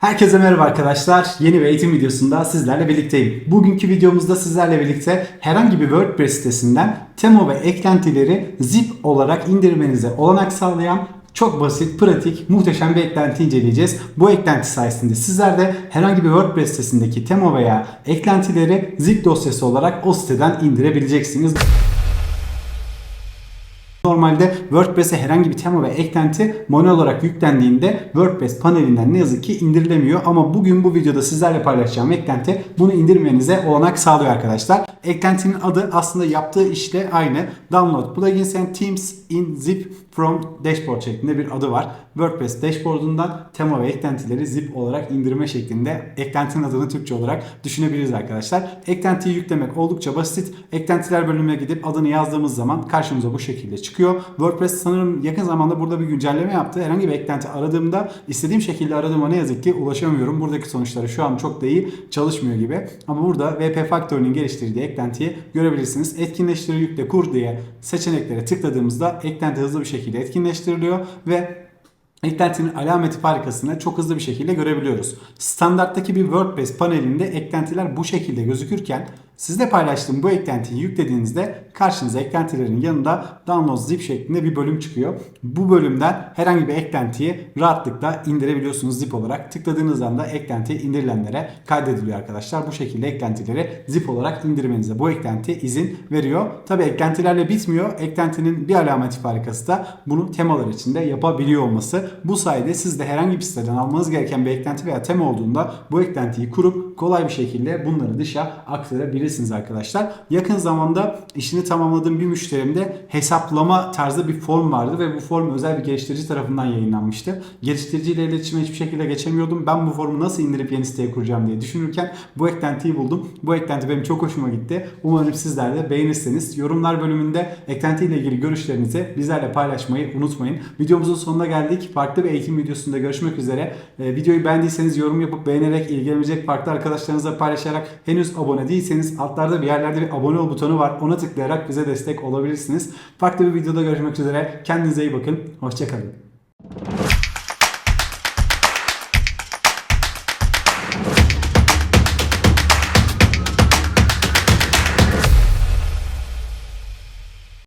Herkese merhaba arkadaşlar. Yeni bir eğitim videosunda sizlerle birlikteyim. Bugünkü videomuzda sizlerle birlikte herhangi bir WordPress sitesinden tema ve eklentileri zip olarak indirmenize olanak sağlayan çok basit, pratik, muhteşem bir eklenti inceleyeceğiz. Bu eklenti sayesinde sizler de herhangi bir WordPress sitesindeki tema veya eklentileri zip dosyası olarak o siteden indirebileceksiniz. Normalde WordPress'e herhangi bir tema ve eklenti manuel olarak yüklendiğinde WordPress panelinden ne yazık ki indirilemiyor. Ama bugün bu videoda sizlerle paylaşacağım eklenti bunu indirmenize olanak sağlıyor arkadaşlar. Eklentinin adı aslında yaptığı işle aynı. Download plugins and themes in zip from dashboard şeklinde bir adı var. WordPress dashboardundan tema ve eklentileri zip olarak indirme şeklinde eklentinin adını Türkçe olarak düşünebiliriz arkadaşlar. Eklentiyi yüklemek oldukça basit. Eklentiler bölümüne gidip adını yazdığımız zaman karşımıza bu şekilde çıkıyor. WordPress sanırım yakın zamanda burada bir güncelleme yaptı. Herhangi bir eklenti aradığımda istediğim şekilde aradığıma ne yazık ki ulaşamıyorum. Buradaki sonuçları şu an çok da iyi çalışmıyor gibi. Ama burada WP Factory'nin geliştirdiği eklentiyi görebilirsiniz. Etkinleştir, yükle, kur diye seçeneklere tıkladığımızda eklenti hızlı bir şekilde etkinleştiriliyor ve Eklentinin alameti farikasını çok hızlı bir şekilde görebiliyoruz. Standarttaki bir WordPress panelinde eklentiler bu şekilde gözükürken sizle paylaştığım bu eklentiyi yüklediğinizde karşınıza eklentilerin yanında download zip şeklinde bir bölüm çıkıyor. Bu bölümden herhangi bir eklentiyi rahatlıkla indirebiliyorsunuz zip olarak. Tıkladığınız anda eklenti indirilenlere kaydediliyor arkadaşlar. Bu şekilde eklentileri zip olarak indirmenize bu eklenti izin veriyor. Tabi eklentilerle bitmiyor. Eklentinin bir alameti farikası da bunu temalar içinde yapabiliyor olması. Bu sayede siz de herhangi bir siteden almanız gereken bir eklenti veya tema olduğunda bu eklentiyi kurup kolay bir şekilde bunları dışa aktarabilirsiniz arkadaşlar. Yakın zamanda işini tamamladığım bir müşterimde hesaplama tarzı bir form vardı ve bu form özel bir geliştirici tarafından yayınlanmıştı. Geliştiriciyle iletişime hiçbir şekilde geçemiyordum. Ben bu formu nasıl indirip yeni siteye kuracağım diye düşünürken bu eklentiyi buldum. Bu eklenti benim çok hoşuma gitti. Umarım sizler de beğenirsiniz. Yorumlar bölümünde eklentiyle ilgili görüşlerinizi bizlerle paylaşmayı unutmayın. Videomuzun sonuna geldik. Farklı bir eğitim videosunda görüşmek üzere. Ee, videoyu beğendiyseniz yorum yapıp beğenerek ilgilenecek farklı arkadaşlarınızla paylaşarak henüz abone altlarda bir yerlerde bir abone ol butonu var. Ona tıklayarak bize destek olabilirsiniz. Farklı bir videoda görüşmek üzere. Kendinize iyi bakın. Hoşçakalın.